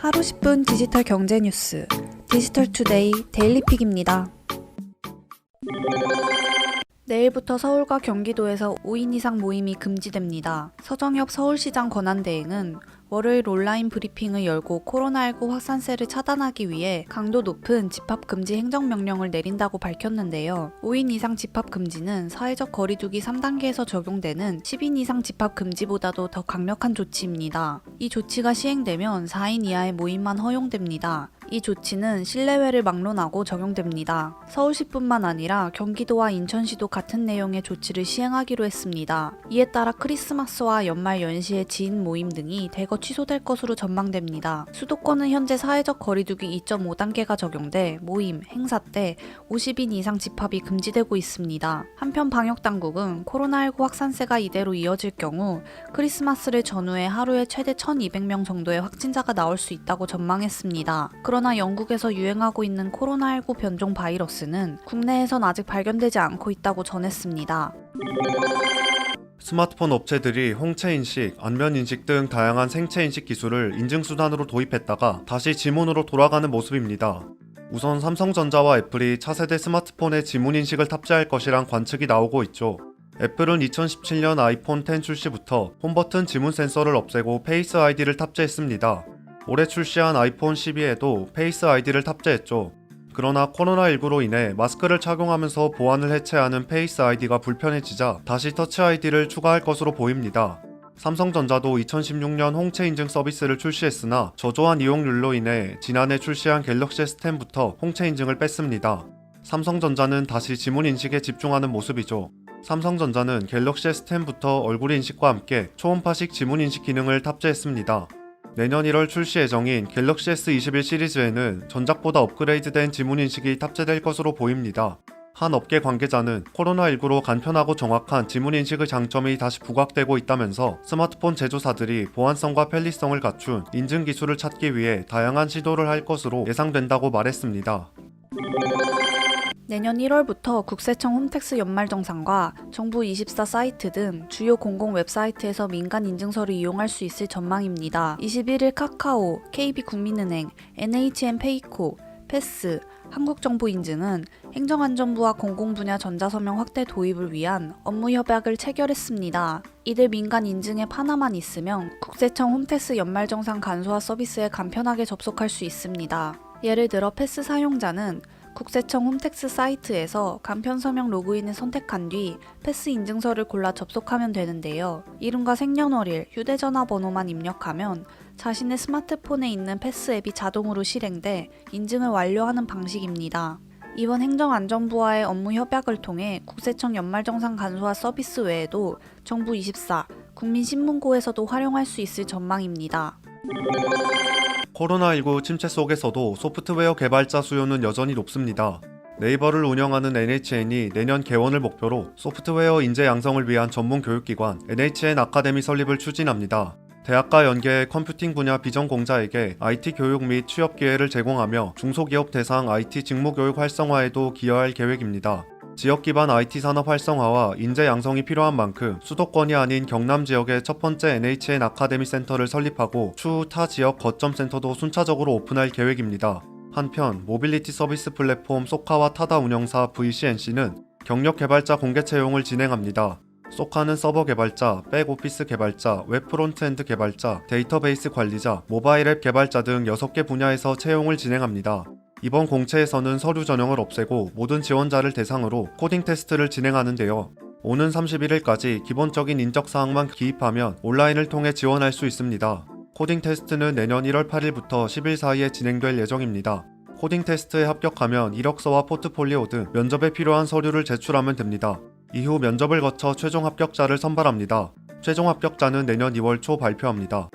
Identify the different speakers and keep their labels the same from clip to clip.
Speaker 1: 하루 10분 디지털 경제 뉴스 디지털 투데이 데일리픽입니다. 내일부터 서울과 경기도에서 5인 이상 모임이 금지됩니다. 서정엽 서울시장 권한대행은 월요일 온라인 브리핑을 열고 코로나19 확산세를 차단하기 위해 강도 높은 집합 금지 행정명령을 내린다고 밝혔는데요. 5인 이상 집합 금지는 사회적 거리두기 3단계에서 적용되는 10인 이상 집합 금지보다도 더 강력한 조치입니다. 이 조치가 시행되면 4인 이하의 모임만 허용됩니다. 이 조치는 실내외를 막론하고 적용됩니다. 서울시뿐만 아니라 경기도와 인천시도 같은 내용의 조치를 시행하기로 했습니다. 이에 따라 크리스마스와 연말 연시의 지인 모임 등이 대거 취소될 것으로 전망됩니다. 수도권은 현재 사회적 거리두기 2.5단계가 적용돼 모임, 행사 때 50인 이상 집합이 금지되고 있습니다. 한편 방역당국은 코로나19 확산세가 이대로 이어질 경우 크리스마스를 전후해 하루에 최대 1200명 정도의 확진자가 나올 수 있다고 전망했습니다. 그러나 영국에서 유행하고 있는 코로나19 변종 바이러스는 국내에선 아직 발견되지 않고 있다고 전했습니다.
Speaker 2: 스마트폰 업체들이 홍채 인식, 안면 인식 등 다양한 생체 인식 기술을 인증 수단으로 도입했다가 다시 지문으로 돌아가는 모습입니다. 우선 삼성전자와 애플이 차세대 스마트폰에 지문 인식을 탑재할 것이란 관측이 나오고 있죠. 애플은 2017년 아이폰 10 출시부터 홈버튼 지문 센서를 없애고 페이스 아이디를 탑재했습니다. 올해 출시한 아이폰 12에도 페이스 아이디를 탑재했죠. 그러나 코로나19로 인해 마스크를 착용하면서 보안을 해체하는 페이스 아이디가 불편해지자 다시 터치 아이디를 추가할 것으로 보입니다. 삼성전자도 2016년 홍채 인증 서비스를 출시했으나 저조한 이용률로 인해 지난해 출시한 갤럭시 S10부터 홍채 인증을 뺐습니다. 삼성전자는 다시 지문 인식에 집중하는 모습이죠. 삼성전자는 갤럭시 S10부터 얼굴 인식과 함께 초음파식 지문 인식 기능을 탑재했습니다. 내년 1월 출시 예정인 갤럭시 S21 시리즈에는 전작보다 업그레이드된 지문 인식이 탑재될 것으로 보입니다. 한 업계 관계자는 코로나19로 간편하고 정확한 지문 인식의 장점이 다시 부각되고 있다면서 스마트폰 제조사들이 보안성과 편리성을 갖춘 인증 기술을 찾기 위해 다양한 시도를 할 것으로 예상된다고 말했습니다.
Speaker 1: 내년 1월부터 국세청 홈택스 연말정산과 정부 24 사이트 등 주요 공공 웹사이트에서 민간 인증서를 이용할 수 있을 전망입니다. 21일 카카오, KB국민은행, NHN페이코, 패스, 한국정보인증은 행정안전부와 공공분야 전자서명 확대 도입을 위한 업무 협약을 체결했습니다. 이들 민간 인증에 하나만 있으면 국세청 홈택스 연말정산 간소화 서비스에 간편하게 접속할 수 있습니다. 예를 들어 패스 사용자는 국세청 홈택스 사이트에서 간편 서명 로그인을 선택한 뒤 패스 인증서를 골라 접속하면 되는데요. 이름과 생년월일, 휴대전화 번호만 입력하면 자신의 스마트폰에 있는 패스 앱이 자동으로 실행돼 인증을 완료하는 방식입니다. 이번 행정안전부와의 업무 협약을 통해 국세청 연말정산 간소화 서비스 외에도 정부24, 국민신문고에서도 활용할 수 있을 전망입니다.
Speaker 2: 코로나19 침체 속에서도 소프트웨어 개발자 수요는 여전히 높습니다. 네이버를 운영하는 NHN이 내년 개원을 목표로 소프트웨어 인재 양성을 위한 전문 교육기관 NHN 아카데미 설립을 추진합니다. 대학과 연계 컴퓨팅 분야 비전공자에게 IT 교육 및 취업 기회를 제공하며 중소기업 대상 IT 직무 교육 활성화에도 기여할 계획입니다. 지역 기반 IT 산업 활성화와 인재 양성이 필요한 만큼 수도권이 아닌 경남 지역의 첫 번째 NHN 아카데미 센터를 설립하고 추후 타 지역 거점 센터도 순차적으로 오픈할 계획입니다. 한편 모빌리티 서비스 플랫폼 소카와 타다 운영사 VCNC는 경력 개발자 공개 채용을 진행합니다. 소카는 서버 개발자, 백오피스 개발자, 웹 프론트엔드 개발자, 데이터베이스 관리자, 모바일 앱 개발자 등 6개 분야에서 채용을 진행합니다. 이번 공채에서는 서류 전형을 없애고 모든 지원자를 대상으로 코딩 테스트를 진행하는데요. 오는 31일까지 기본적인 인적 사항만 기입하면 온라인을 통해 지원할 수 있습니다. 코딩 테스트는 내년 1월 8일부터 10일 사이에 진행될 예정입니다. 코딩 테스트에 합격하면 이력서와 포트폴리오 등 면접에 필요한 서류를 제출하면 됩니다. 이후 면접을 거쳐 최종 합격자를 선발합니다. 최종 합격자는 내년 2월 초 발표합니다.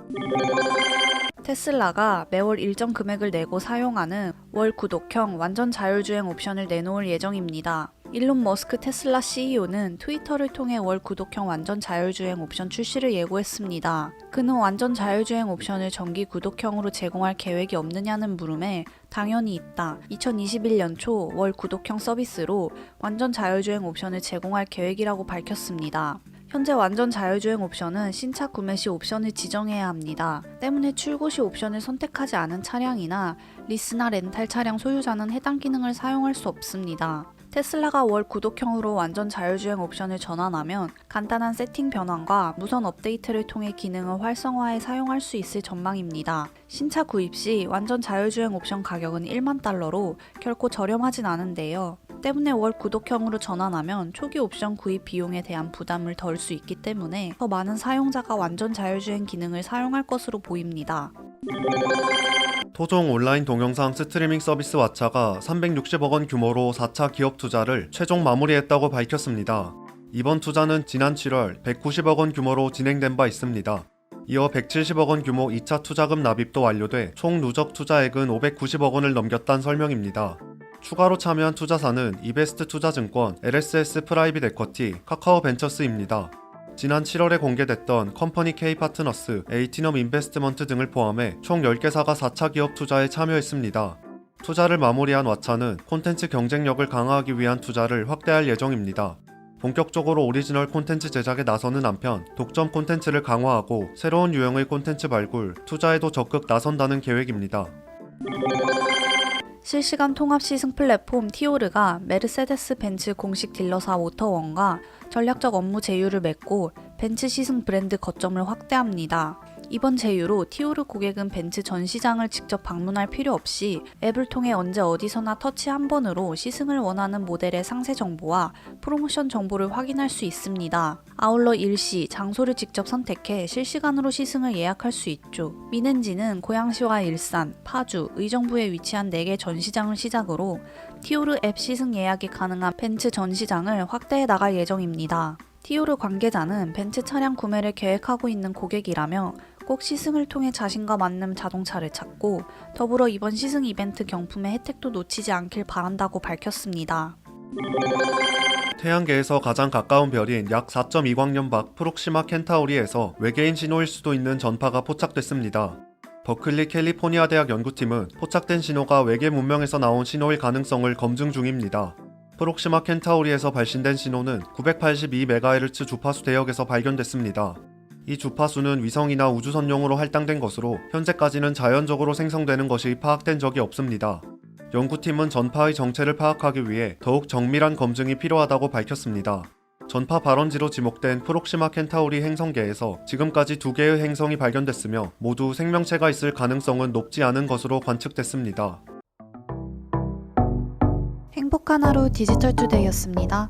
Speaker 1: 테슬라가 매월 일정 금액을 내고 사용하는 월 구독형 완전 자율주행 옵션을 내놓을 예정입니다. 일론 머스크 테슬라 CEO는 트위터를 통해 월 구독형 완전 자율주행 옵션 출시를 예고했습니다. 그는 완전 자율주행 옵션을 정기 구독형으로 제공할 계획이 없느냐는 물음에 당연히 있다. 2021년 초 월 구독형 서비스로 완전 자율주행 옵션을 제공할 계획이라고 밝혔습니다. 현재 완전 자율주행 옵션은 신차 구매 시 옵션을 지정해야 합니다. 때문에 출고 시 옵션을 선택하지 않은 차량이나 리스나 렌탈 차량 소유자는 해당 기능을 사용할 수 없습니다. 테슬라가 월 구독형으로 완전 자율주행 옵션을 전환하면 간단한 세팅 변환과 무선 업데이트를 통해 기능을 활성화해 사용할 수 있을 전망입니다. 신차 구입 시 완전 자율주행 옵션 가격은 1만 달러로 결코 저렴하진 않은데요. 때문에 월 구독형으로 전환하면 초기 옵션 구입 비용에 대한 부담을 덜 수 있기 때문에 더 많은 사용자가 완전 자율주행 기능을 사용할 것으로 보입니다.
Speaker 2: 토종 온라인 동영상 스트리밍 서비스 왓챠가 360억 원 규모로 4차 기업 투자를 최종 마무리했다고 밝혔습니다. 이번 투자는 지난 7월 190억 원 규모로 진행된 바 있습니다. 이어 170억 원 규모 2차 투자금 납입도 완료돼 총 누적 투자액은 590억 원을 넘겼다는 설명입니다. 추가로 참여한 투자사는 이베스트 투자증권, LSS 프라이빗 에쿼티, 카카오 벤처스입니다. 지난 7월에 공개됐던 컴퍼니 K 파트너스, 에이티넘 인베스트먼트 등을 포함해 총 10개사가 4차 기업 투자에 참여했습니다. 투자를 마무리한 왓챠는 콘텐츠 경쟁력을 강화하기 위한 투자를 확대할 예정입니다. 본격적으로 오리지널 콘텐츠 제작에 나서는 한편 독점 콘텐츠를 강화하고 새로운 유형의 콘텐츠 발굴, 투자에도 적극 나선다는 계획입니다.
Speaker 1: 실시간 통합 시승 플랫폼 티오르가 메르세데스 벤츠 공식 딜러사 모터원과 전략적 업무 제휴를 맺고 벤츠 시승 브랜드 거점을 확대합니다. 이번 제휴로 티오르 고객은 벤츠 전 시장을 직접 방문할 필요 없이 앱을 통해 언제 어디서나 터치 한 번으로 시승을 원하는 모델의 상세 정보와 프로모션 정보를 확인할 수 있습니다. 아울러 일시, 장소를 직접 선택해 실시간으로 시승을 예약할 수 있죠. 미넨지는 고양시와 일산, 파주, 의정부에 위치한 4개 전시장을 시작으로 티오르 앱 시승 예약이 가능한 벤츠 전시장을 확대해 나갈 예정입니다. 티오르 관계자는 벤츠 차량 구매를 계획하고 있는 고객이라며 꼭 시승을 통해 자신과 맞는 자동차를 찾고 더불어 이번 시승 이벤트 경품의 혜택도 놓치지 않길 바란다고 밝혔습니다.
Speaker 2: 태양계에서 가장 가까운 별인 약 4.2광년 밖 프록시마 켄타우리에서 외계인 신호일 수도 있는 전파가 포착됐습니다. 버클리 캘리포니아 대학 연구팀은 포착된 신호가 외계 문명에서 나온 신호일 가능성을 검증 중입니다. 프록시마 켄타우리에서 발신된 신호는 982MHz 주파수 대역에서 발견됐습니다. 이 주파수는 위성이나 우주선용으로 할당된 것으로 현재까지는 자연적으로 생성되는 것이 파악된 적이 없습니다. 연구팀은 전파의 정체를 파악하기 위해 더욱 정밀한 검증이 필요하다고 밝혔습니다. 전파 발원지로 지목된 프록시마 켄타우리 행성계에서 지금까지 두 개의 행성이 발견됐으며 모두 생명체가 있을 가능성은 높지 않은 것으로 관측됐습니다.
Speaker 1: 행복한 하루 디지털 투데이였습니다.